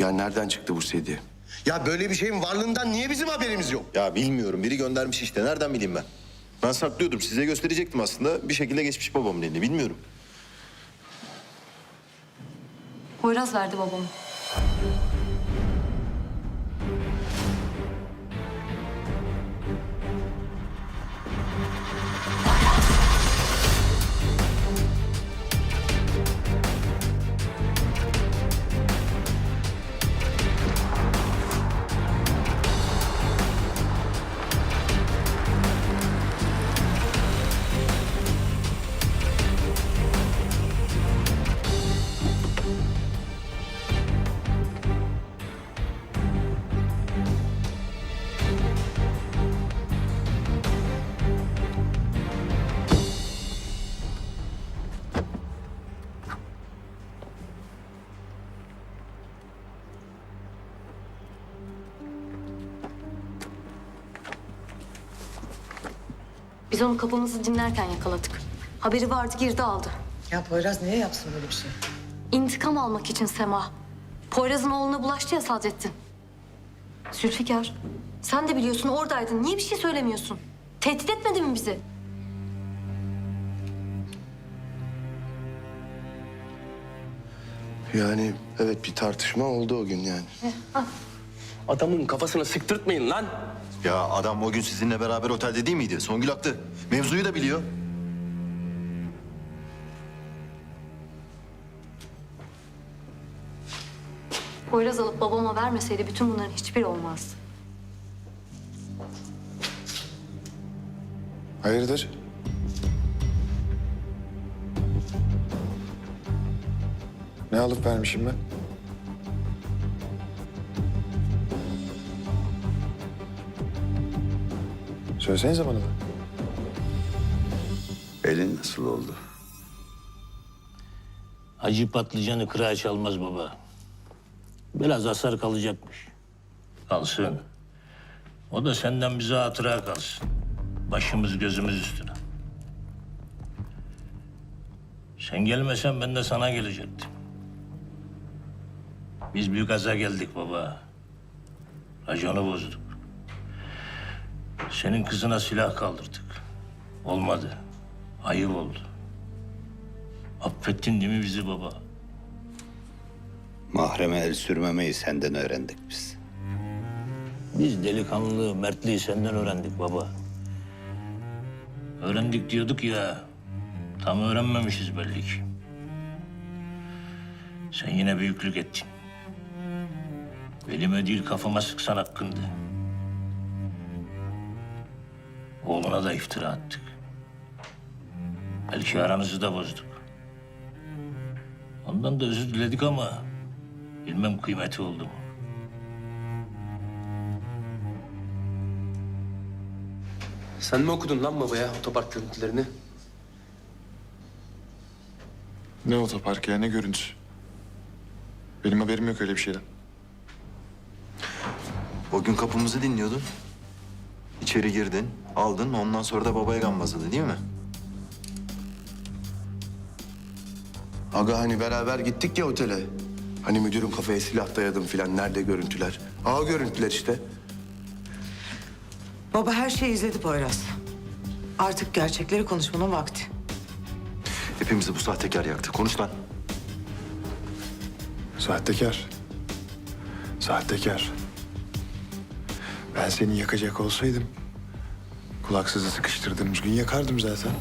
Ya nereden çıktı bu sedye? Ya böyle bir şeyin varlığından niye bizim haberimiz yok? Ya bilmiyorum. Biri göndermiş işte. Nereden bileyim ben? Ben saklıyordum. Size gösterecektim aslında. Bir şekilde geçmiş babamın eline. Bilmiyorum. Poyraz verdi babamı. Biz onu kapımızı dinlerken yakaladık. Haberi vardı girdi aldı. Ya Poyraz niye yapsın böyle bir şey? İntikam almak için Sema. Poyraz'ın oğluna bulaştı ya Sadrettin. Zülfikar, sen de biliyorsun oradaydın. Niye bir şey söylemiyorsun? Tehdit etmedi mi bizi? Yani evet bir tartışma oldu o gün yani. Adamın kafasına sıktırtmayın lan. Ya adam o gün sizinle beraber otelde değil miydi? Songül haklı. Mevzuyu da biliyor. Poyraz alıp babama vermeseydi bütün bunların hiçbiri olmazdı. Hayırdır? Ne alıp vermişim ben? Söylesenize bana da. Elin nasıl oldu? Acı patlıcanı kırağa çalmaz baba. Biraz hasar kalacakmış. Kalsın. O da senden bize hatıra kalsın. Başımız gözümüz üstüne. Sen gelmesen ben de sana gelecektim. Biz büyük aza geldik baba. Raconu bozduk. Senin kızına silah kaldırdık. Olmadı. Ayıp oldu. Affettin değil mi bizi baba? Mahreme el sürmemeyi senden öğrendik biz. Biz delikanlılığı, mertliği senden öğrendik baba. Öğrendik diyorduk ya. Tam öğrenmemişiz belli ki. Sen yine büyüklük ettin. Elime değil kafama sıksan hakkındı. Oğluna da iftira attık. Belki aranızı da bozduk. Ondan da özür diledik ama bilmem kıymeti oldu mu. Sen mi okudun lan babaya otopark görüntülerini? Ne otoparkı ya ne görüntüsü? Benim haberim yok öyle bir şeyden. O gün kapımızı dinliyordun. İçeri girdin, aldın. Ondan sonra da babaya gambazladı değil mi? Aga hani beraber gittik ya otele. Hani müdürün kafaya silah dayadım filan. Nerede görüntüler? Aa görüntüler işte. Baba her şeyi izledi Poyraz. Artık gerçekleri konuşmanın vakti. Hepimizi bu sahtekar yaktı. Konuş lan. Sahtekar. Sahtekar. Ben seni yakacak olsaydım... ...kulaksızı sıkıştırdığımız gün yakardım zaten.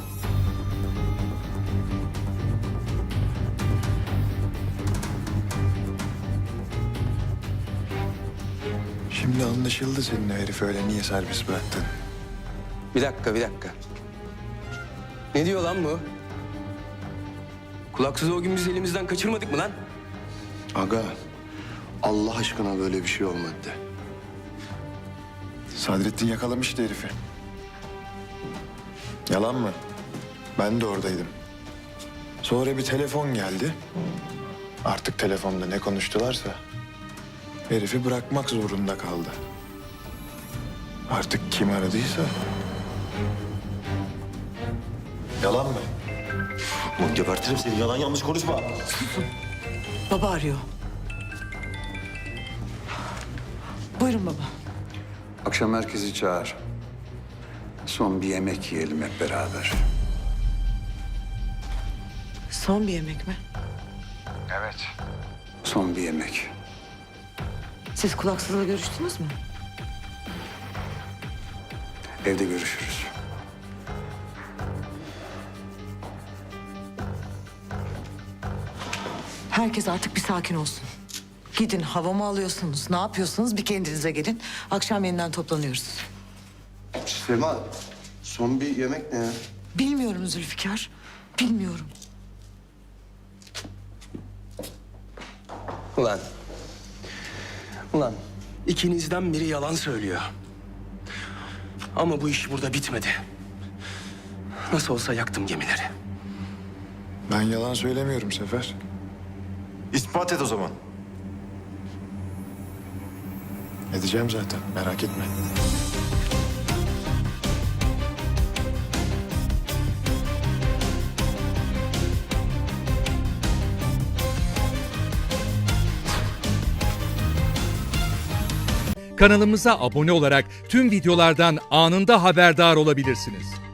Şimdi anlaşıldı senin o herifi öyle niye serbest bıraktın. Bir dakika, bir dakika. Ne diyor lan bu? Kulaksız o gün biz elimizden kaçırmadık mı lan? Aga Allah aşkına böyle bir şey olmadı de. Sadrettin yakalamıştı herifi. Yalan mı? Ben de oradaydım. Sonra bir telefon geldi. Artık telefonda ne konuştularsa... ...herifi bırakmak zorunda kaldı. Artık kim aradıysa... Yalan mı? Ulan gebertirim seni. Yalan yanlış konuşma. Baba arıyor. Buyurun baba. Akşam herkesi çağır. Son bir yemek yiyelim hep beraber. Son bir yemek mi? Son bir yemek. Siz kulaksızla görüştünüz mü? Evde görüşürüz. Herkes artık bir sakin olsun. Gidin havamı alıyorsunuz. Ne yapıyorsunuz? Bir kendinize gelin. Akşam yeniden toplanıyoruz. Sema son bir yemek ne ya? Bilmiyorum Zülfikar. Bilmiyorum. Ulan. Ulan ikinizden biri yalan söylüyor. Ama bu iş burada bitmedi. Nasıl olsa yaktım gemileri. Ben yalan söylemiyorum Sefer. İspat et o zaman. Edeceğim zaten merak etme. Kanalımıza abone olarak tüm videolardan anında haberdar olabilirsiniz.